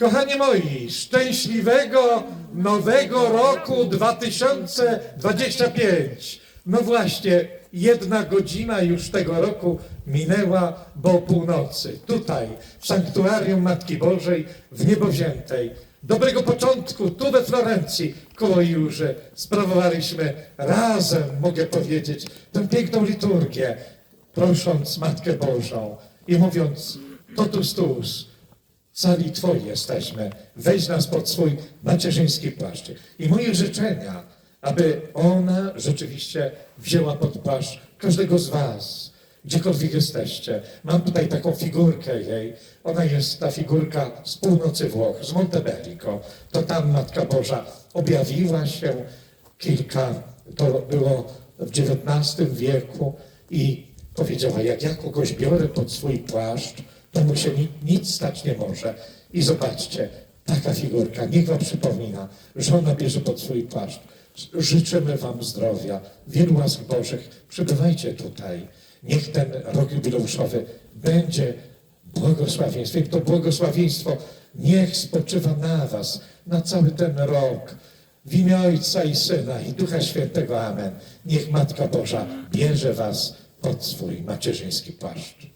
Kochani moi, szczęśliwego nowego roku 2025. No właśnie, jedna godzina już tego roku minęła, bo północy. Tutaj, w Sanktuarium Matki Bożej w Niebowziętej. Dobrego początku, tu we Florencji, koło Jurzy, sprawowaliśmy razem, mogę powiedzieć, tę piękną liturgię, prosząc Matkę Bożą i mówiąc totus tuus, cali Twoi jesteśmy, weź nas pod swój macierzyński płaszczyk. I moje życzenia, aby ona rzeczywiście wzięła pod płaszcz każdego z Was, gdziekolwiek jesteście. Mam tutaj taką figurkę jej. Ona jest ta figurka z północy Włoch, z Montebellico. To tam Matka Boża objawiła się kilka, to było w XIX wieku i powiedziała, jak ja kogoś biorę pod swój płaszcz, to mu się ni- nic stać nie może. I zobaczcie, taka figurka, niech wam przypomina, że ona bierze pod swój płaszcz. Życzymy wam zdrowia, wielu łask Bożych. Przybywajcie tutaj. Niech ten rok jubileuszowy będzie błogosławieństwem. To błogosławieństwo niech spoczywa na was, na cały ten rok. W imię Ojca i Syna i Ducha Świętego. Amen. Niech Matka Boża bierze was pod swój macierzyński płaszcz.